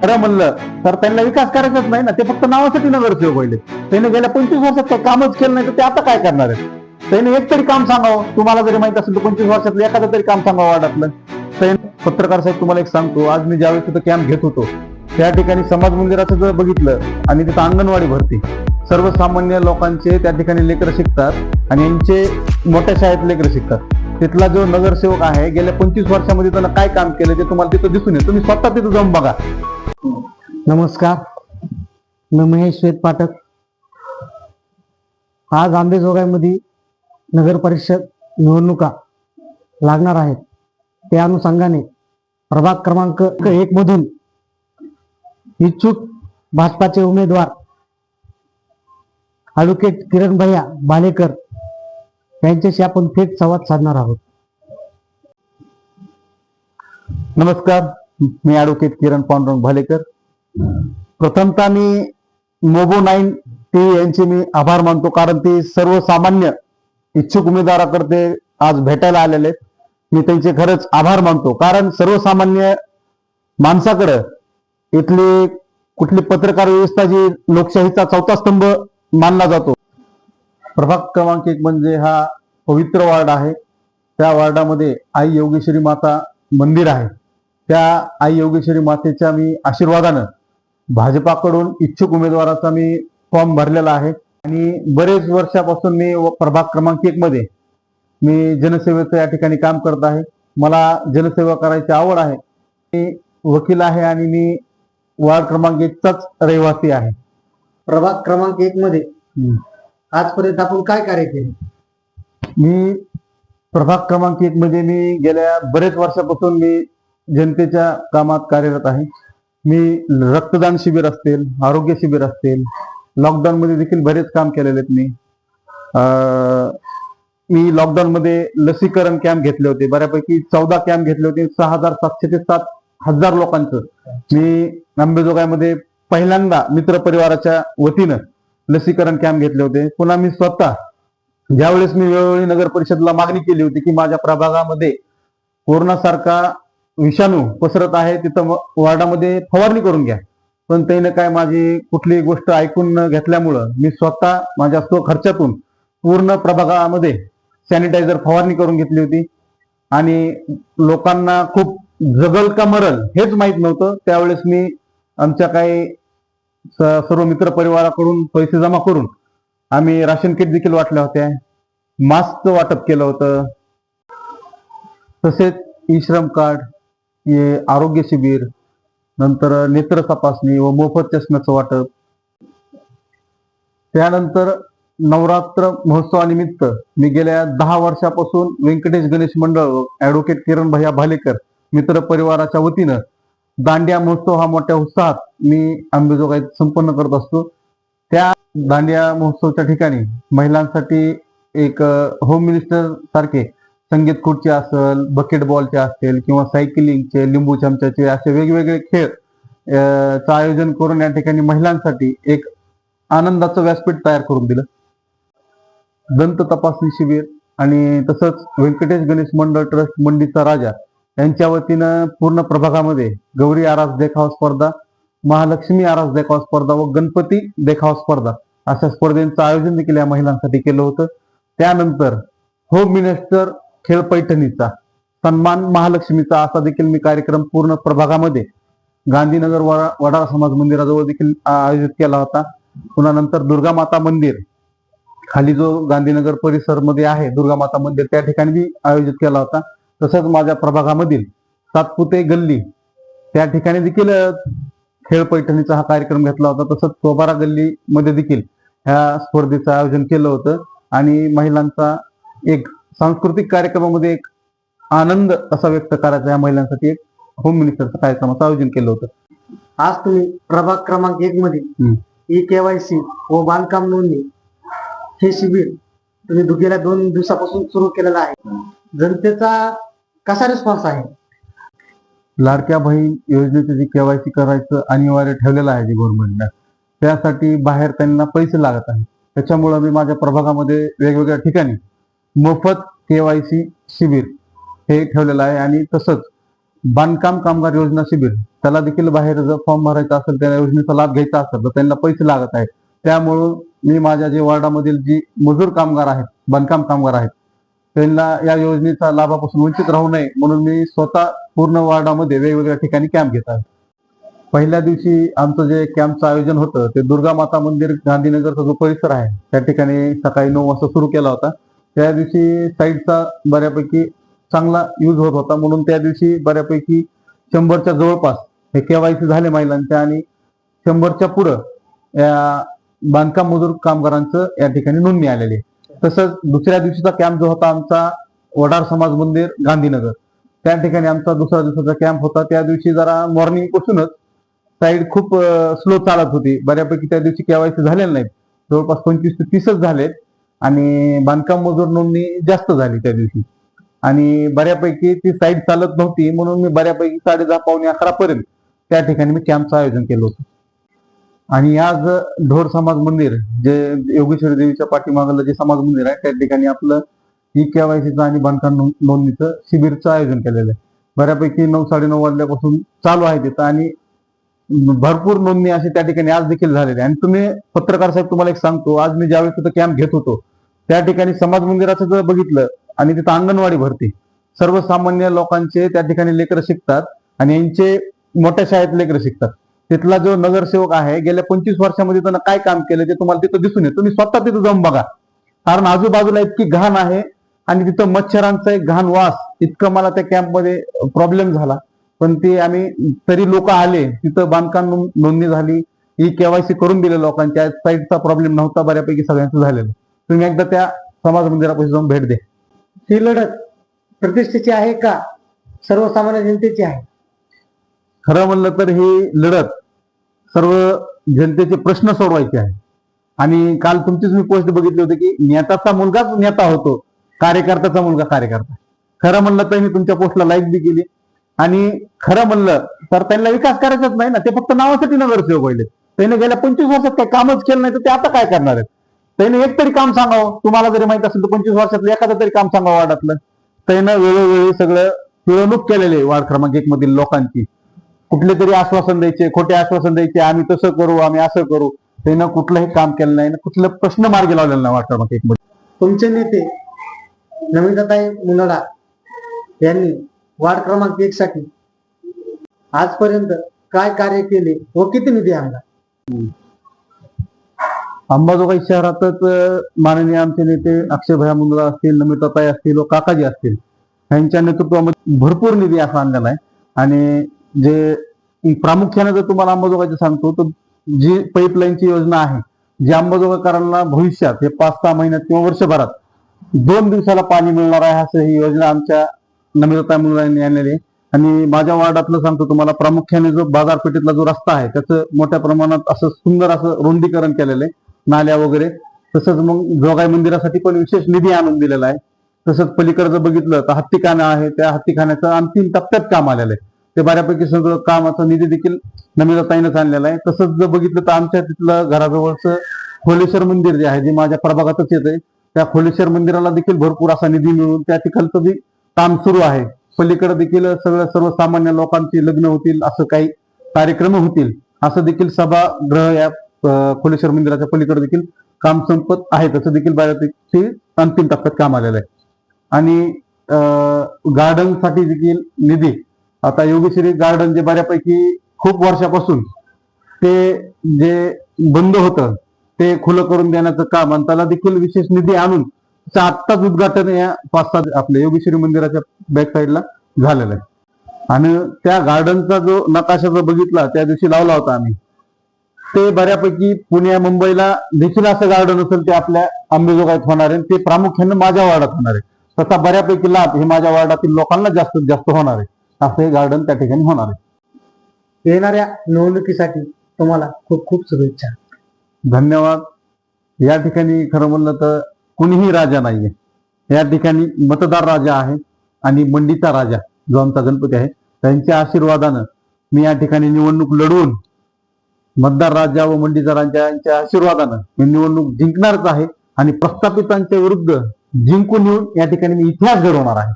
खरं म्हणलं तर त्यांना विकास करायचाच नाही ना ते फक्त नावासाठी नगरसेवक पहिले त्याने गेल्या पंचवीस वर्षात काही कामच केलं नाही तर ते आता काय करणार आहे त्याने एक तरी काम सांगावं. तुम्हाला जरी माहीत असेल तर पंचवीस वर्षातलं एखादं तरी काम सांगावं वाटातलं. त्याने पत्रकार साहेब तुम्हाला एक सांगतो आज मी ज्यावेळेस तिथं कॅम्प घेत होतो त्या ठिकाणी समाज मंदिराचं जर बघितलं आणि तिथं अंगणवाडी भरती सर्वसामान्य लोकांचे त्या ठिकाणी लेकरं शिकतात आणि यांचे मोठ्या शाळेत लेकरं शिकतात. तिथला जो नगरसेवक आहे गेल्या पंचवीस वर्षामध्ये त्यानं काय काम केलं ते तुम्हाला तिथं दिसून येईल. तुम्ही स्वतः तिथं जाऊन बघा. नमस्कार. मी महेश श्वेत पाठक. आज आंबेजोगाईमध्ये नगर परिषद निवडणुका लागणार आहेत. त्या अनुषंगाने प्रभाग क्रमांक एक मधून इच्छुक भाजपाचे उमेदवार ॲडव्होकेट किरण भैया भालेकर यांच्याशी आपण थेट संवाद साधणार आहोत. नमस्कार. मी ॲडव्होकेट किरण पांडुरंग भालेकर. प्रथमतः मी मोबो नाईन टी यांचे मी आभार मानतो कारण ते सर्वसामान्य इच्छुक उमेदवाराकडे आज भेटायला आलेले आहेत. मी त्यांचे खरंच आभार मानतो कारण सर्वसामान्य माणसाकडं इथली कुठली पत्रकार व्यवस्था जी लोकशाहीचा चौथा स्तंभ मानला जातो. प्रभाग क्रमांक एक म्हणजे हा पवित्र वार्ड आहे. त्या वार्डामध्ये आई योगेश्वरी माता मंदिर आहे. त्या आई योगेश्वरी मातेच्या मी आशीर्वादानं भाजपाकडून इच्छुक उमेदवाराचा मी फॉर्म भरलेला आहे. आणि बरेच वर्षापासून मी व- प्रभाग क्रमांक एक मध्ये मी जनसेवेचं या ठिकाणी काम करत आहे. मला जनसेवा करायची आवड आहे. मी वकील आहे आणि मी वार्ड क्रमांक एकचाच रहिवासी आहे. प्रभाग क्रमांक एक मध्ये आजपर्यंत आपण काय कार्य केले? मी प्रभाग क्रमांक एक मध्ये मी गेल्या बरेच वर्षापासून मी जनतेच्या कामात कार्यरत आहे. मी रक्तदान शिबिर असतील आरोग्य शिबिर असतील लॉकडाऊन मध्ये देखील बरेच काम केलेले आहेत मी. मी लॉकडाऊन मध्ये लसीकरण कॅम्प घेतले होते. बऱ्यापैकी चौदा कॅम्प घेतले होते. सहा हजार सातशे ते सात हजार लोकांचं. मी अंबेजोगाईमध्ये पहिल्यांदा मित्र परिवाराच्या वतीनं लसीकरण कॅम्प घेतले होते. पुन्हा मी स्वतः ज्यावेळेस मी वेळोवेळी नगर परिषदला मागणी केली होती की माझ्या प्रभागामध्ये कोरोनासारखा विषाणू पसरत आहे तिथं वार्डामध्ये फवारणी करून घ्या. पण त्यानं काय माझी कुठली गोष्ट ऐकून न घेतल्यामुळं मी स्वतः माझ्या स्व खर्चातून पूर्ण प्रभागामध्ये सॅनिटायझर फवारणी करून घेतली होती. आणि लोकांना खूप जगल का मरल हेच माहीत नव्हतं. त्यावेळेस मी आमच्या काही सर्व मित्र परिवाराकडून पैसे जमा करून आम्ही राशन किट देखील वाटल्या होत्या. मास्कचं वाटप केलं होतं. तसेच ई श्रम कार्ड आरोग्य शिबिर नंतर नेत्र तपासणी व मोफत चष्म्याचं वाटप. त्यानंतर नवरात्र महोत्सवानिमित्त मी गेल्या दहा वर्षापासून व्यंकटेश गणेश मंडळ ऍडव्होकेट किरण भैया भालेकर मित्र परिवाराच्या वतीनं दांडिया महोत्सव हा मोठ्या उत्साहात मी अंबेजोगाईत संपन्न करत असतो. त्या दांडिया महोत्सवच्या ठिकाणी महिलांसाठी एक होम मिनिस्टर सारखे संगीत खुर्ची असेल बकेट बॉलचे असतील किंवा सायकलिंगचे लिंबू चमच्याचे असे वेगवेगळे खेळ चं आयोजन करून या ठिकाणी महिलांसाठी एक आनंदाचं व्यासपीठ तयार करून दिलं. दंत तपासणी शिबिर आणि तसंच व्यंकटेश गणेश मंडळ ट्रस्ट मंडीचा राजा यांच्या वतीनं पूर्ण प्रभागामध्ये गौरी आरास देखाव स्पर्धा महालक्ष्मी आरास देखाव स्पर्धा व गणपती देखाव स्पर्धा अशा स्पर्धेचं आयोजन देखील या महिलांसाठी केलं होतं. त्यानंतर होम मिनिस्टर खेळ पैठणीचा सन्मान महालक्ष्मीचा असा देखील मी कार्यक्रम पूर्ण प्रभागामध्ये गांधीनगर वडा समाज मंदिराजवळ देखील आयोजित केला होता. पुन्हा नंतर दुर्गा माता मंदिर खाली जो गांधीनगर परिसरमध्ये आहे दुर्गा माता मंदिर त्या ठिकाणी मी आयोजित केला होता. तसंच माझ्या प्रभागामधील सातपुते गल्ली त्या ठिकाणी देखील खेळ पैठणीचा हा कार्यक्रम घेतला होता. तसंच सोबारा गल्ली मध्ये देखील ह्या स्पर्धेचं आयोजन केलं होतं. आणि महिलांचा एक सांस्कृतिक कार्यक्रमामध्ये एक आनंद असा व्यक्त करायचा या महिलांसाठी. एक होम मिनिस्टरच्या कार्यक्रमाचं आयोजन केलं होतं. आज तुम्ही प्रभाग क्रमांक एक मध्ये. ई केवायसी व बांधकाम नोंदणी हे शिबिर तुम्ही गेल्या दोन दिवसापासून सुरू केलेलं आहे. जनतेचा कसा रिस्पॉन्स आहे? लाडक्या बहीण योजनेचं जे केवायसी करायचं अनिवार्य ठेवलेलं आहे जे गव्हर्नमेंटनं त्यासाठी बाहेर त्यांना पैसे लागत आहेत. त्याच्यामुळं मी माझ्या प्रभागामध्ये वेगवेगळ्या ठिकाणी मोफत केवायसी शिबिर हे ठेवलेलं आहे आणि तसंच बांधकाम कामगार योजना शिबिर त्याला देखील बाहेर जर फॉर्म भरायचा असेल त्या योजनेचा लाभ घ्यायचा असेल तर त्यांना पैसे लागत आहेत. त्यामुळं मी माझ्या जे वॉर्डामधील जी मजूर कामगार आहेत बांधकाम कामगार आहेत त्यांना या योजनेचा लाभापासून वंचित राहू नये म्हणून मी स्वतः पूर्ण वॉर्डामध्ये वेगवेगळ्या ठिकाणी कॅम्प घेत आहे. पहिल्या दिवशी आमचं जे कॅम्पचं आयोजन होतं ते दुर्गा माता मंदिर गांधीनगरचा जो परिसर आहे त्या ठिकाणी सकाळी नऊ वाजता सुरू केला होता. त्या दिवशी साईडचा बऱ्यापैकी चांगला यूज होत होता. म्हणून त्या दिवशी बऱ्यापैकी शंभरच्या जवळपास हे केवायसी झाले महिलांच्या आणि शंभरच्या पुढं या बांधकाम मजूर कामगारांचं या ठिकाणी नोंदणी आलेली आहे. तसंच दुसऱ्या दिवशीचा कॅम्प जो होता आमचा वडार समाज मंदिर गांधीनगर. त्या ठिकाणी आमचा दुसऱ्या दिवसाचा कॅम्प होता. त्या दिवशी जरा मॉर्निंग पासूनच साईड खूप स्लो चालत होती. बऱ्यापैकी त्या दिवशी केवायसी झालेलं नाहीत जवळपास पंचवीस ते तीसच झालेत. आणि बांधकाम मजूर नोंदणी जास्त झाली त्या दिवशी. आणि बऱ्यापैकी ती साईट चालत नव्हती म्हणून मी बऱ्यापैकी साडे दहा पावणे अकरा पर्यंत त्या ठिकाणी मी कॅम्पचं आयोजन केलं होतं. आणि आज ढोर समाज मंदिर जे योगेश्वरी देवीच्या पाठीमागलं जे समाज मंदिर आहे त्या ठिकाणी आपलं ई केवायसीचं आणि बांधकाम नोंदणीचं शिबिरचं आयोजन केलेलं आहे. बऱ्यापैकी नऊ साडेनऊ वाजल्यापासून चालू आहे तिथं आणि भरपूर नोंदणी अशी त्या ठिकाणी आज देखील झालेली आहे. आणि तुम्ही पत्रकार साहेब तुम्हाला एक सांगतो. आज मी ज्यावेळेस तिथं कॅम्प घेत होतो त्या ठिकाणी समाज मंदिराचं जर बघितलं आणि तिथं अंगणवाडी भरती सर्वसामान्य लोकांचे त्या ठिकाणी लेकरं शिकतात आणि यांचे मोठ्या शाळेत लेकरं शिकतात. तिथला जो नगरसेवक आहे गेल्या पंचवीस वर्षामध्ये त्यानं काय काम केलं ते तुम्हाला तिथं दिसून येतं. तुम्ही स्वतः तिथं जाऊन बघा. कारण आजूबाजूला इतकी घाण आहे आणि तिथं मच्छरांचा एक घाण वास इतकं मला त्या कॅम्पमध्ये प्रॉब्लेम झाला. पण ते आम्ही तरी लोक आले तिथं बांधकाम नोंदणी झाली. ही केवायसी करून दिले लोकांच्या साईडचा प्रॉब्लेम नव्हता बऱ्यापैकी सगळ्यांचं झालेलं. तुम्ही एकदा त्या समाज मंदिरापाशी जाऊन भेट द्या ही लढत प्रतिष्ठेची आहे का? सर्वसामान्य जनतेची आहे? खरं म्हणलं तर ही लढत सर्व जनतेचे प्रश्न सोडवायचे आहे. आणि काल तुमचीच मी पोस्ट बघितली होती की नेताचा मुलगाच नेता होतो कार्यकर्त्याचा मुलगा कार्यकर्ता. खरं म्हणलं तर मी तुमच्या पोस्टला लाईक बी केली. आणि खरं म्हणलं तर त्यांना विकास करायचाच नाही ना ते फक्त नावासाठी नगरसेवक व्हायले त्याने गेल्या पंचवीस वर्षात काही कामच केलं नाही तर ते आता काय करणार आहेत? त्याने एक तरी काम सांगावं. तुम्हाला जरी माहीत असेल तर पंचवीस वर्षातलं एखादं तरी काम सांगावं वार्डातलं त्यानं वेळोवेळी सगळं पिळवणूक केलेली आहे वार्ड क्रमांक एक मधील लोकांची. कुठले तरी आश्वासन द्यायचे खोटे आश्वासन द्यायचे आम्ही तसं करू आम्ही असं करू. त्यानं कुठलंही काम केलं नाही कुठलं प्रश्न मार्गी लावलेला नाही वार्ड क्रमांक एक मध्ये तुमचे नेते नमिताताई मुनडा यांनी वार्ड क्रमांक एक साठी आजपर्यंत काय कार्य केले व किती निधी आणला? अंबाजोगाई शहरातच माननीय आमचे नेते अक्षयभया मुंद्रा असतील नमिताताई असतील व काकाजी असतील यांच्या नेतृत्वामध्ये भरपूर निधी असा आणलेला आहे. आणि जे प्रामुख्याने जर तुम्हाला अंबाजोगाईचं सांगतो तर जी पाईपलाईनची योजना आहे जी अंबाजोगाईकरांना भविष्यात हे पाच सहा महिन्यात किंवा वर्षभरात दोन दिवसाला पाणी मिळणार आहे असं ही योजना आमच्या नमिताताई मुंद्रा यांनी आणलेली आहे. आणि माझ्या वार्डातलं सांगतो तुम्हाला प्रामुख्याने जो बाजारपेठेतला जो रस्ता आहे त्याचं मोठ्या प्रमाणात असं सुंदर असं रुंदीकरण केलेलं आहे. नाल्या वगैरे. तसंच मग जोगाई मंदिरासाठी पण विशेष निधी आणून दिलेला आहे. तसंच पलीकडे जर बघितलं तर हत्तीखाना आहे. त्या हत्तीखान्याचं अंतिम टप्प्यात काम आलेलं आहे. ते बऱ्यापैकी सगळं कामाचा निधी देखील नमिताताईनंच आणलेला आहे. तसंच जर बघितलं तर आमच्या तिथलं घराजवळचं खोलेश्वर मंदिर जे आहे जे माझ्या प्रभागातच येत आहे त्या खोलेश्वर मंदिराला देखील भरपूर असा निधी मिळून त्या तिकडचं बी काम सुरू आहे. पलीकडे देखील सगळं सर्वसामान्य लोकांची लग्न होतील असं काही कार्यक्रम होतील. असं देखील सभागृह या कोलेश्वर मंदिराच्या पलीकडे देखील काम संपत आहे. तसं देखील बऱ्यापैकी अंतिम टप्प्यात काम आलेलं आहे. आणि गार्डनसाठी देखील निधी. आता योगेश्वरी गार्डन जे बऱ्यापैकी खूप वर्षापासून ते जे बंद होतं ते खुलं करून देण्याचं काम आणि त्याला देखील विशेष निधी आणून त्याचं आत्ताच उद्घाटन या पाच सात आपल्या योगेश्वरी मंदिराच्या बॅक साईडला झालेलं आहे. आणि त्या गार्डनचा जो नकाशा जो बघितला त्या दिवशी लावला होता आम्ही. ते बऱ्यापैकी पुण्या मुंबईला देखील असं गार्डन असेल ते आपल्या अंबेजोगाईत होणार आहे. ते प्रामुख्याने माझ्या वार्डात होणार आहे. तसा बऱ्यापैकी लाभ हे माझ्या वार्डातील लोकांना जास्तीत जास्त होणार आहे. असं हे गार्डन त्या ठिकाणी होणार आहे. येणाऱ्या निवडणुकीसाठी तुम्हाला खूप खूप शुभेच्छा. धन्यवाद. या ठिकाणी खरं म्हणलं तर कुणीही राजा नाहीये. या ठिकाणी मतदार राजा आहे आणि मंडीचा राजा जो आमचा गणपती आहे. त्यांच्या आशीर्वादानं मी या ठिकाणी निवडणूक लढवून मतदार राजा व मंडीदारांच्या यांच्या आशीर्वादानं मी निवडणूक जिंकणारच आहे आणि प्रस्थापितांच्या विरुद्ध जिंकून येऊन या ठिकाणी मी इतिहास घडवणार आहे.